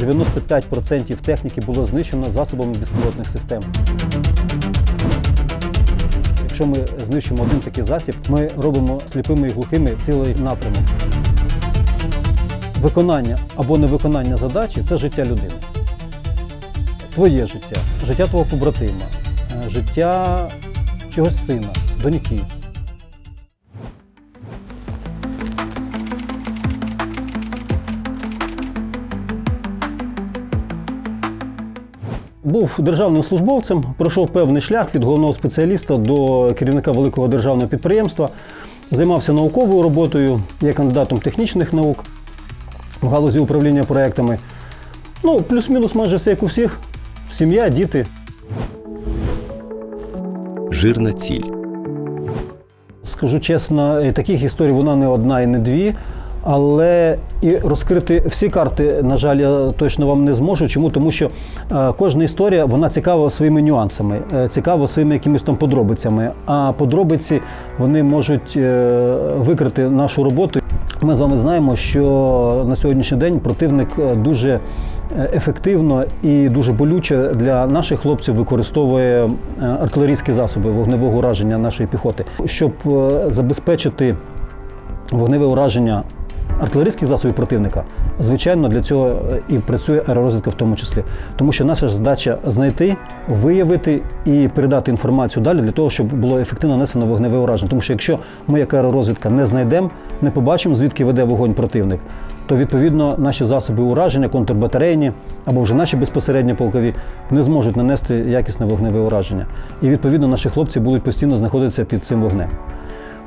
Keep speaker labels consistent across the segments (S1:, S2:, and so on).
S1: 95% техніки було знищено засобами безпілотних систем. Якщо ми знищимо один такий засіб, ми робимо сліпими і глухими цілий напрямок. Виконання або невиконання задачі це життя людини. Твоє життя, життя твого побратима, е, життя чогось сина, доньки. Був державним службовцем, пройшов певний шлях від головного спеціаліста до керівника великого державного підприємства, займався науковою роботою, є кандидатом технічних наук в галузі управління проектами. Ну, плюс-мінус майже все як у всіх. Сім'я, діти.
S2: Жирна ціль.
S1: Скажу чесно, е, таких історій вона не одна і не дві. Але і розкрити всі карти, на жаль, я точно вам не зможу. Чому? Тому що е, кожна історія вона цікава своїми нюансами, е, цікава своїми якимись там подробицями. А подробиці вони можуть е, викрити нашу роботу. Ми з вами знаємо, що на сьогоднішній день противник дуже ефективно і дуже болюче для наших хлопців використовує артилерійські засоби вогневого ураження нашої піхоти, щоб забезпечити вогневе ураження артилерійських засобів противника, звичайно, для цього е, і працює аеророзвідка в тому числі. Тому що наша задача знайти, виявити і передати інформацію далі для того, щоб було ефективно нанесено вогневе ураження. Тому що якщо ми, як аеророзвідка, не знайдемо, не побачимо, звідки веде вогонь противник, то відповідно наші засоби ураження, контрбатарейні або вже наші безпосередньо полкові не зможуть нанести якісне вогневе ураження. І відповідно наші хлопці будуть постійно знаходитися під цим вогнем.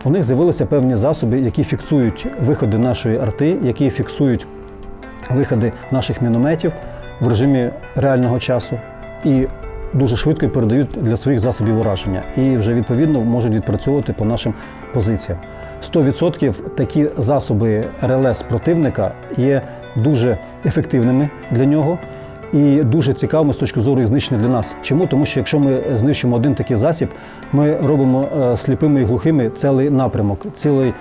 S1: У них з'явилися певні засоби, які фіксують виходи нашої арти, які фіксують виходи наших мінометів в режимі реального часу і дуже швидко передають для своїх засобів ураження. І вже відповідно можуть відпрацьовувати по нашим позиціям. 100% такі засоби РЛС противника є дуже ефективними для нього. І дуже цікавими з точки зору їх знищення для нас. Чому? Тому що якщо ми знищимо один такий засіб, ми робимо е, сліпими і глухими цілий напрямок, цілий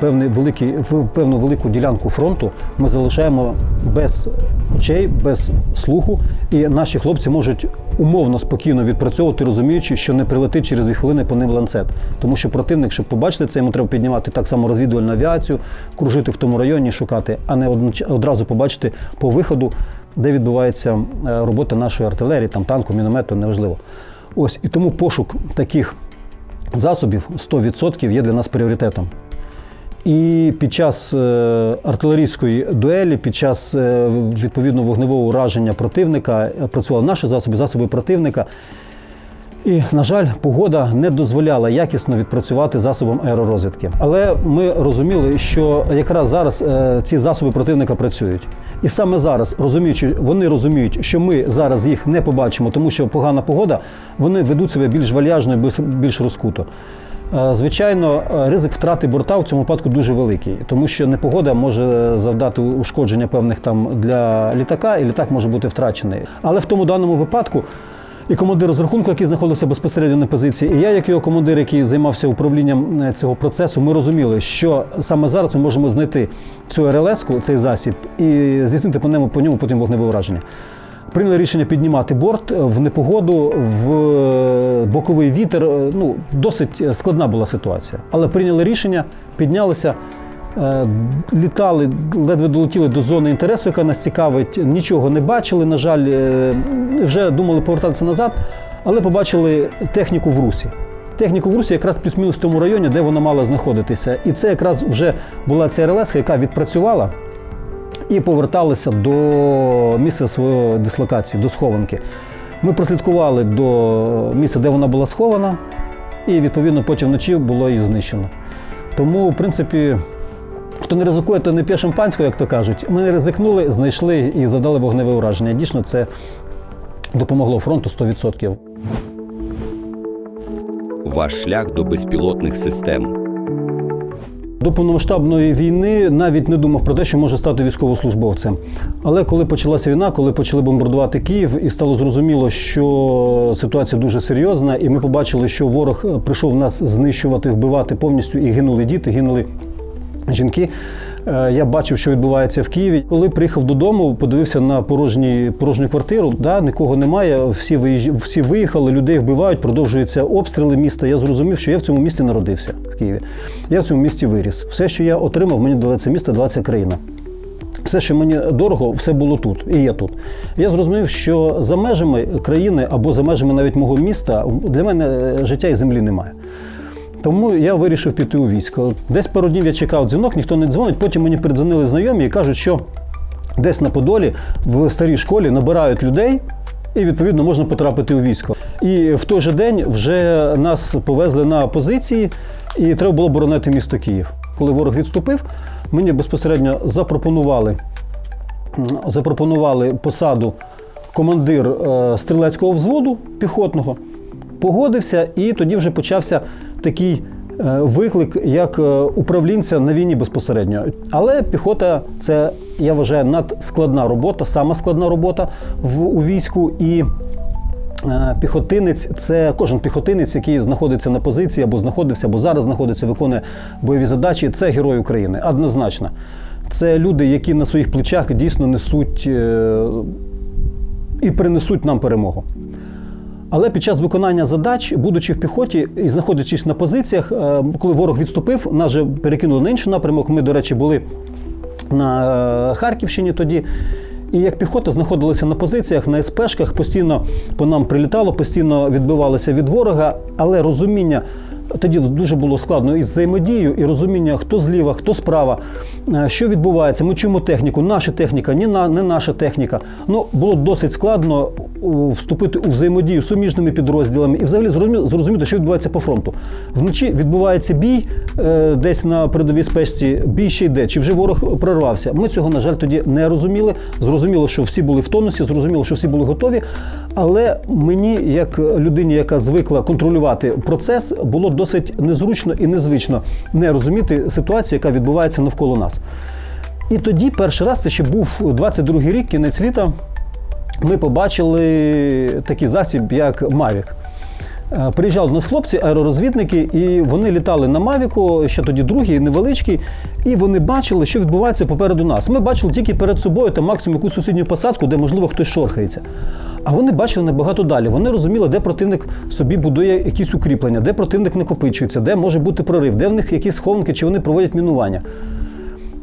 S1: певний великий, певну велику ділянку фронту ми залишаємо без очей, без слуху, і наші хлопці можуть умовно спокійно відпрацьовувати, розуміючи, що не прилетить через дві хвилини по ним ланцет. Тому що противник, щоб побачити це, йому треба піднімати так само розвідувальну авіацію, кружити в тому районі, шукати, а не одразу побачити по виходу, де відбувається е, робота нашої артилерії, там танку, міномету, неважливо. Ось і тому пошук таких засобів 100% є для нас пріоритетом. І під час е, артилерійської дуелі, під час е, відповідно вогневого ураження противника працювали наші засоби, засоби противника. І, на жаль, погода не дозволяла якісно відпрацювати засобом аеророзвідки. Але ми розуміли, що якраз зараз е, ці засоби противника працюють. І саме зараз, розуміючи, вони розуміють, що ми зараз їх не побачимо, тому що погана погода, вони ведуть себе більш вальяжно і більш- розкуто. Е, Звичайно, ризик втрати борта в цьому випадку дуже великий, тому що непогода може завдати ушкодження певних там для літака, і літак може бути втрачений. Але в тому даному випадку і командир розрахунку, який знаходився безпосередньо на позиції, і я, як його командир, який займався управлінням е, цього процесу, ми розуміли, що саме зараз ми можемо знайти цю РЛС-ку, цей засіб, і здійснити по ньому по ньому потім вогневе ураження. Прийняли рішення піднімати борт в непогоду, в е, боковий вітер. Е, Ну, досить складна була ситуація. Але прийняли рішення, піднялися, е, літали, ледве долетіли до зони інтересу, яка нас цікавить. Нічого не бачили. На жаль, е, вже думали повертатися назад, але побачили техніку в русі. Техніку в русі якраз плюс-мінус в тому районі, де вона мала знаходитися. І це якраз вже була ця РЛС, яка відпрацювала і поверталися до місця своєї дислокації, до схованки. Ми прослідкували до місця, де вона була схована, і відповідно потім вночі було її знищено. Тому, в принципі, хто не ризикує, то не п'є шампанського, як то кажуть. Ми не ризикнули, знайшли і завдали вогневе ураження. Дійсно, це допомогло фронту 100%.
S2: Ваш шлях до безпілотних систем.
S1: До повномасштабної війни навіть не думав про те, що може стати військовослужбовцем. Але коли почалася війна, коли почали бомбардувати Київ, і стало зрозуміло, що ситуація дуже серйозна, і ми побачили, що ворог прийшов нас знищувати, вбивати повністю, і гинули діти, гинули жінки. Е, Я бачив, що відбувається в Києві. Коли приїхав додому, подивився на порожні, порожню квартиру. Да, нікого немає. Всі виїжджі, всі виїхали, людей вбивають, продовжуються обстріли міста. Я зрозумів, що я в цьому місті народився в Києві. Я в цьому місті виріс. Все, що я отримав, мені дали це місто, дала ця країна. Все, що мені дорого, все було тут і є тут. Я зрозумів, що за межами країни або за межами навіть мого міста для мене е, життя і землі немає. Тому я вирішив піти у військо. Десь пару днів я чекав дзвінок, ніхто не дзвонить. Потім мені передзвонили знайомі і кажуть, що десь на Подолі в старій школі набирають людей. І відповідно можна потрапити у військо. І в той же день вже нас повезли на позиції, і треба було боронити місто Київ. Коли ворог відступив, мені безпосередньо запропонували, запропонували посаду командир е, стрілецького взводу піхотного. Погодився, і тоді вже почався такий е, виклик як е, управлінця на війні безпосередньо. Але піхота це, я вважаю, надскладна робота, сама складна робота в, у війську. І Е, Піхотинець це кожен піхотинець, який знаходиться на позиції або знаходився, або зараз знаходиться, виконує бойові задачі. Це герой України. Однозначно. Це люди, які на своїх плечах дійсно несуть і принесуть нам перемогу. Але під час виконання задач, будучи в піхоті і знаходячись на позиціях, е, коли ворог відступив, нас же перекинули на інший напрямок. Ми, до речі, були на е, Харківщині тоді. І як піхота знаходилася на позиціях, на СПшках, постійно по нам прилітало, постійно відбивалися від ворога, але розуміння. Тоді дуже було складно із взаємодією і розуміння, хто зліва, хто справа, е, що відбувається. Ми чуємо техніку, наша техніка, не, на, не наша техніка. Ну, було досить складно вступити у взаємодію з суміжними підрозділами і взагалі зрозуміти, що відбувається по фронту. Вночі відбувається бій е, десь на передовій спешці, бій ще йде, чи вже ворог прорвався. Ми цього, на жаль, тоді не розуміли. Зрозуміло, що всі були в тонусі, зрозуміло, що всі були готові. Але мені, як людині, яка звикла контролювати процес, було досить незручно і незвично не розуміти ситуацію, яка відбувається навколо нас. І тоді перший раз це ще був 22-й рік, кінець літа. Ми побачили такий засіб, як Мавік. Е, Приїжджали до нас хлопці, аеророзвідники, і вони літали на Мавіку, ще тоді другий, невеличкий, і вони бачили, що відбувається попереду нас. Ми бачили тільки перед собою там максимум якусь сусідню посадку, де, можливо, хтось шорхається. А вони бачили набагато далі. Вони розуміли, де противник собі будує якісь укріплення, де противник накопичується, де може бути прорив, де в них якісь схованки, чи вони проводять мінування.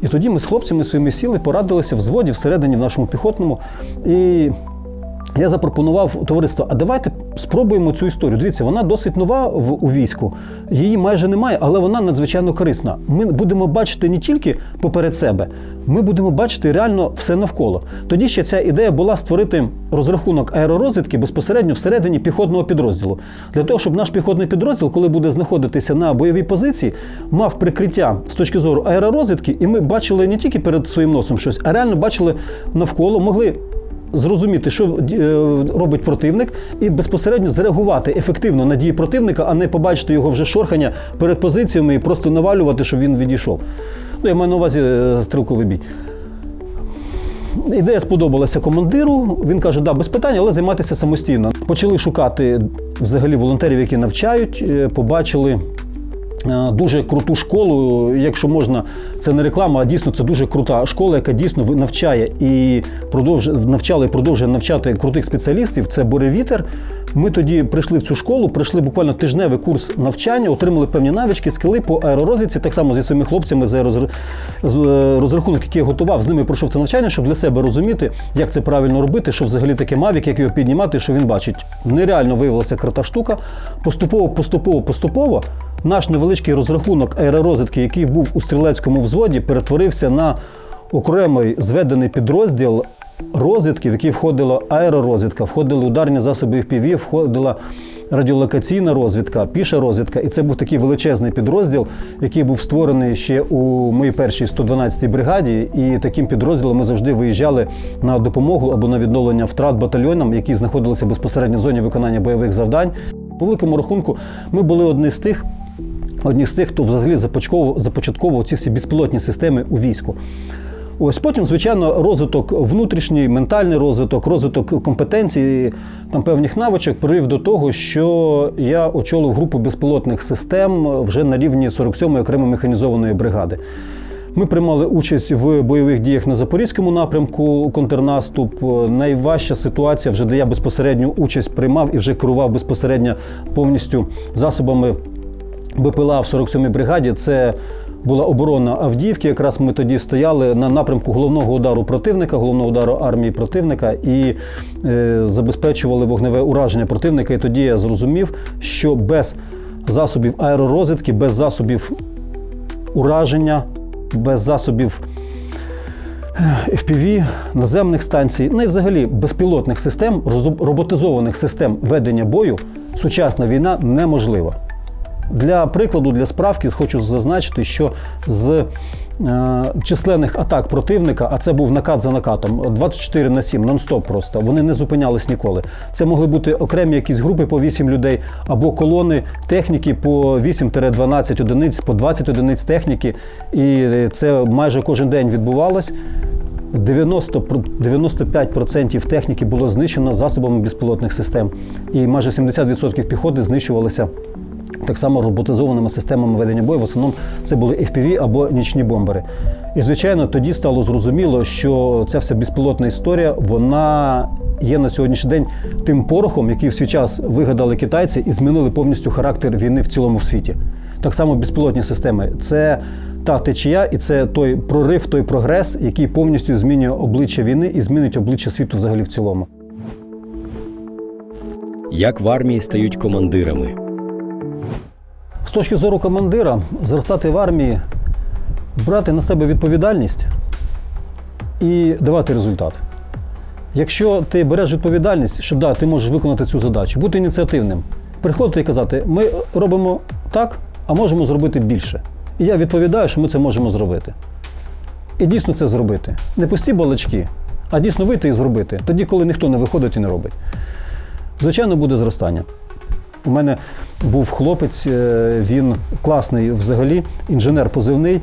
S1: І тоді ми з хлопцями своїми сіли, порадилися в зводі всередині в нашому піхотному. І я запропонував товариство, а давайте спробуємо цю історію. Дивіться, вона досить нова в у війську, її майже немає, але вона надзвичайно корисна. Ми будемо бачити не тільки поперед себе, ми будемо бачити реально все навколо. Тоді ще ця ідея була створити розрахунок аеророзвідки безпосередньо всередині піхотного підрозділу. Для того, щоб наш піхотний підрозділ, коли буде знаходитися на бойовій позиції, мав прикриття з точки зору аеророзвідки, і ми бачили не тільки перед своїм носом щось, а реально бачили навколо, могли зрозуміти, що е, робить противник, і безпосередньо зреагувати ефективно на дії противника, а не побачити його вже шорхання перед позиціями і просто навалювати, щоб він відійшов. Ну, я маю на увазі е, стрілковий бій. Ідея сподобалася командиру. Він каже, да, без питань, але займатися самостійно. Почали шукати взагалі волонтерів, які навчають, е, побачили. Е, Дуже круту школу, якщо можна, це не реклама, а дійсно це дуже крута школа, яка дійсно навчає і продовжує навчала і продовжує навчати крутих спеціалістів. Це Буревітер. Ми тоді прийшли в цю школу, пройшли буквально тижневий курс навчання, отримали певні навички, скили по аеророзвідці, так само зі своїми хлопцями з е, розрахунок, який я готував, з ними пройшов це навчання, щоб для себе розуміти, як це правильно робити, що взагалі таке Мавік, як його піднімати, що він бачить. Нереально виявилася крута штука. Поступово, поступово, поступово наш невеличкий розрахунок аеророзвідки, який був у стрілецькому взводі, перетворився на окремий зведений підрозділ розвідки, в який входила аеророзвідка, входили ударні засоби FPV, входила радіолокаційна розвідка, піша розвідка. І це був такий величезний підрозділ, який був створений ще у моїй першій 112-й бригаді. І таким підрозділом ми завжди виїжджали на допомогу або на відновлення втрат батальйонам, які знаходилися безпосередньо в зоні виконання бойових завдань. По великому рахунку, ми були одні з тих. Одні з тих, хто взагалі започатковував ці всі безпілотні системи у війську. Ось потім, звичайно, розвиток внутрішній, ментальний розвиток, розвиток компетенцій, там певних навичок привів до того, що я очолив групу безпілотних систем вже на рівні 47-ї окремої механізованої бригади. Ми приймали участь в бойових діях на запорізькому напрямку. Контрнаступ. Найважча ситуація, вже де я безпосередню участь приймав і вже керував безпосередньо повністю засобами БПЛА в 47-й бригаді. Це була оборона Авдіївки. Якраз ми тоді стояли на напрямку головного удару противника, головного удару армії противника і е, забезпечували вогневе ураження противника. І тоді я зрозумів, що без засобів аеророзвідки, без засобів ураження, без засобів е, FPV, наземних станцій, ну і взагалі безпілотних систем, роботизованих систем ведення бою, сучасна війна неможлива. Для прикладу, для справки, хочу зазначити, що з е, численних атак противника, а це був накат за накатом, 24 на 7, нон-стоп просто, вони не зупинялись ніколи. Це могли бути окремі якісь групи по 8 людей, або колони техніки по 8-12 одиниць, по 20 одиниць техніки. І це майже кожен день відбувалось. 90, про- 95% техніки було знищено засобами безпілотних систем, і майже 70% піхоти знищувалися так само роботизованими системами ведення бою. В основному це були FPV або нічні бомбери. І, звичайно, тоді стало зрозуміло, що ця вся безпілотна історія вона є на сьогоднішній день тим порохом, який в свій час вигадали китайці і змінили повністю характер війни в цілому в світі. Так само безпілотні системи це та течія, і це той прорив, той прогрес, який повністю змінює обличчя війни і змінить обличчя світу взагалі в цілому.
S2: Як в армії стають командирами?
S1: З точки зору командира, зростати в армії, брати на себе відповідальність і давати результат. Якщо ти береш відповідальність, що да, ти можеш виконати цю задачу, бути ініціативним, приходити і казати, ми робимо так, а можемо зробити більше. І я відповідаю, що ми це можемо зробити. І дійсно це зробити. Не пусті балачки, а дійсно вийти і зробити, тоді, коли ніхто не виходить і не робить. Звичайно, буде зростання. У мене був хлопець, е, він класний взагалі, інженер позивний,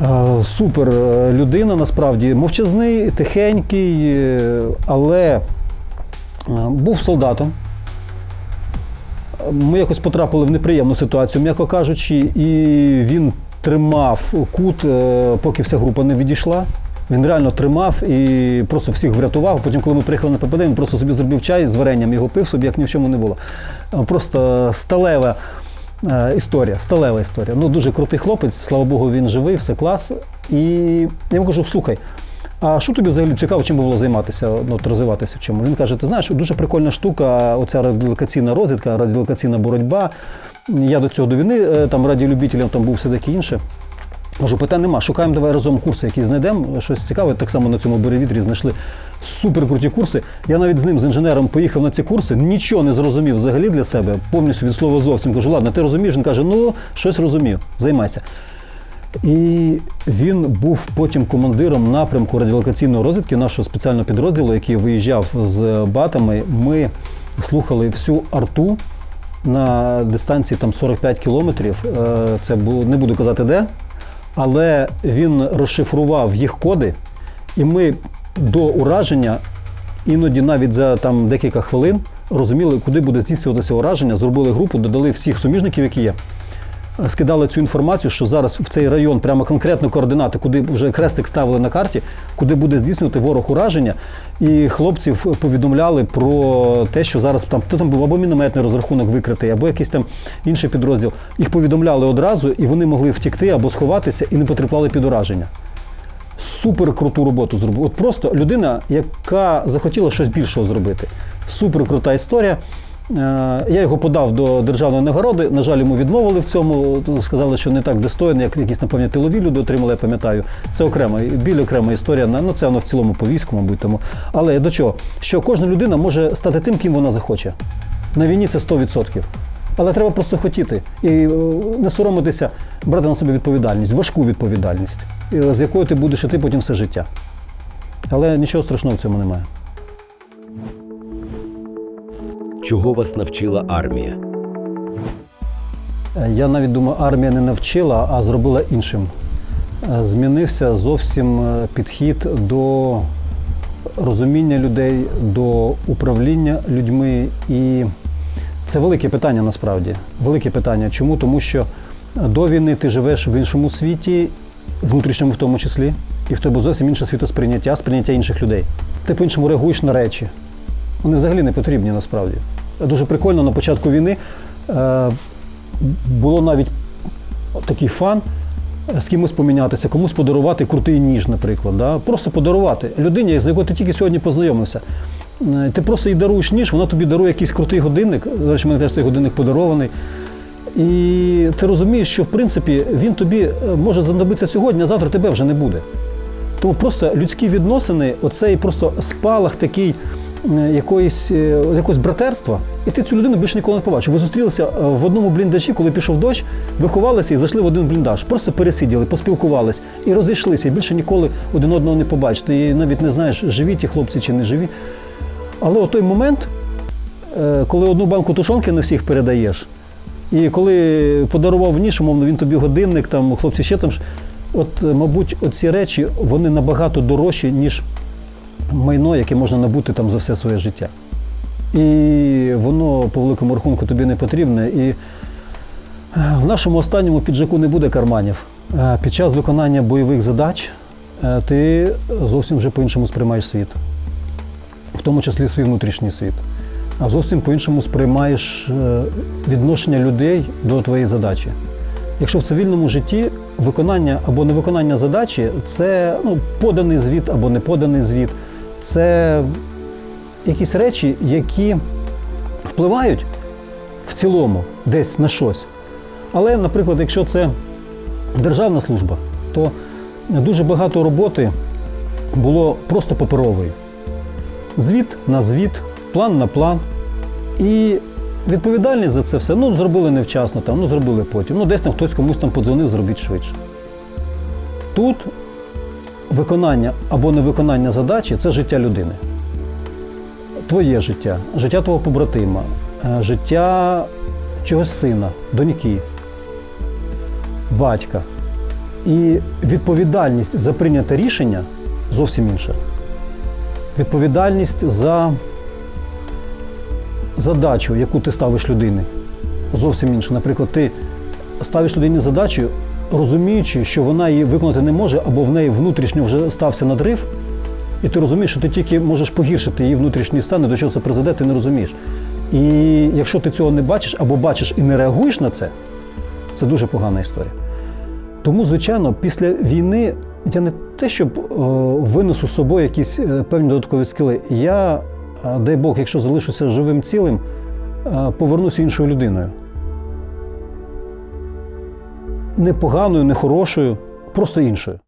S1: е, супер е, людина, насправді, мовчазний, тихенький, але був солдатом. Ми якось потрапили в неприємну ситуацію, м'яко кажучи, і він тримав кут, поки вся група не відійшла. Він реально тримав і просто всіх врятував. Потім, коли ми приїхали на ППД, він просто собі зробив чай з варенням, його пив собі, як ні в чому не було. Е, Просто сталева е, історія, сталева історія. Ну, дуже крутий хлопець, слава Богу, він живий, все клас. І я йому кажу: слухай, а що тобі взагалі цікаво, чим би було займатися, ну, розвиватися в чому? Він каже: ти знаєш, дуже прикольна штука, оця радіолокаційна розвідка, радіолокаційна боротьба. Я до цього до війни е, там радіолюбителем там був все таке інше. Кажу, питань нема. Шукаємо давай разом курси, які знайдемо. Щось цікаве. Так само на цьому буревітрі знайшли суперкруті курси. Я навіть з ним, з інженером, поїхав на ці курси, нічого не зрозумів взагалі для себе, повністю від слова зовсім. Кажу, ладно, ти розумієш? Він каже, ну щось розумів, займайся. І він був потім командиром напрямку радіолокаційної розвідки нашого спеціального підрозділу, який виїжджав з батами. Ми слухали всю арту на дистанції там 45 кілометрів. Е, Це не буду казати де, але він розшифрував їх коди, і ми до ураження, іноді навіть за там декілька хвилин, розуміли, куди буде здійснюватися ураження, зробили групу, додали всіх суміжників, які є скидали цю інформацію, що зараз в цей район прямо конкретно координати, куди вже крестик ставили на карті, куди буде здійснювати ворог ураження. І хлопців повідомляли про те, що зараз там то там був або мінометний розрахунок викритий, або якийсь там інший підрозділ. Їх повідомляли одразу, і вони могли втікти або сховатися і не потрапляли під ураження. Супер круту роботу зробив. От просто людина, яка захотіла щось більшого зробити. Супер крута історія. Е, Я його подав до державної нагороди. На жаль, йому відмовили в цьому. Сказали, що не так достойно, як якісь напевне тилові люди отримали, я пам'ятаю. Це окрема, біль окрема історія. Ну це воно в цілому по війську, мабуть. Тому. Але до чого? Що кожна людина може стати тим, ким вона захоче. На війні це 100%. Але треба просто хотіти і е, не соромитися, брати на себе відповідальність, важку відповідальність, з якою ти будеш іти потім все життя. Але нічого страшного в цьому немає.
S2: Чого вас навчила армія?
S1: Е, Я навіть думаю, армія не навчила, а зробила іншим. Е, Змінився зовсім е, підхід до розуміння людей, до управління людьми. І це велике питання насправді. Велике питання. Чому? Тому що до війни ти живеш в іншому світі, внутрішньому в тому числі, і в тебе зовсім інше світосприйняття, сприйняття інших людей. Ти по-іншому реагуєш на речі. Вони взагалі не потрібні насправді. Дуже прикольно на початку війни е, було навіть такий фан е, з кимось помінятися, комусь подарувати крутий ніж, наприклад. Да? Просто подарувати людині, з якою ти тільки сьогодні познайомився. Е, Ти просто їй даруєш ніж, вона тобі дарує якийсь крутий годинник. До речі, мене теж цей годинник подарований. І ти розумієш, що в принципі він тобі е, може знадобитися сьогодні, а завтра тебе вже не буде. Тому просто людські відносини, оцей просто спалах такий якоїсь, е, якогось братерства, і ти цю людину більше ніколи не побачив. Ви зустрілися е, в одному бліндажі, коли пішов дощ, ви ховалися і зайшли в один бліндаж. Просто пересиділи, поспілкувались і розійшлися. І більше ніколи один одного не побачите. І навіть не знаєш, живі ті хлопці чи не живі. Але той момент, е, коли одну банку тушонки на всіх передаєш, і коли подарував ніж, умовно, він тобі годинник, там хлопці ще там. От, е, мабуть, оці речі вони набагато дорожчі, ніж майно, яке можна набути там за все своє життя. І воно по великому рахунку тобі не потрібне. І е, в нашому останньому піджаку не буде карманів. Е, Під час виконання бойових задач е, ти зовсім вже по-іншому сприймаєш світ, в тому числі свій внутрішній світ. А зовсім по-іншому сприймаєш відношення людей до твоєї задачі. Якщо в цивільному житті виконання або невиконання задачі це ну, поданий звіт або не поданий звіт, це якісь речі, які впливають в цілому десь на щось. Але, наприклад, якщо це державна служба, то дуже багато роботи було просто паперової. Звіт на звіт, план на план. І відповідальність за це все ну, зробили невчасно, там, ну зробили потім. Ну, десь там хтось комусь там подзвонив, зробіть швидше. Тут виконання або невиконання задачі це життя людини. Твоє життя, життя твого побратима, е, життя чогось сина, доньки, батька. І відповідальність за прийняте рішення зовсім інша. Відповідальність за задачу, яку ти ставиш людині, зовсім інша. Наприклад, ти ставиш людині задачу, розуміючи, що вона її виконати не може, або в неї внутрішньо вже стався надрив, і ти розумієш, що ти тільки можеш погіршити її внутрішній стан, до чого це призведе, ти не розумієш. І якщо ти цього не бачиш або бачиш і не реагуєш на це, це дуже погана історія. Тому, звичайно, після війни я не те, щоб е, винесу з собою якісь е, певні додаткові скили. Я, е, дай Бог, якщо залишуся живим цілим, повернуся іншою людиною. Не поганою, не просто іншою.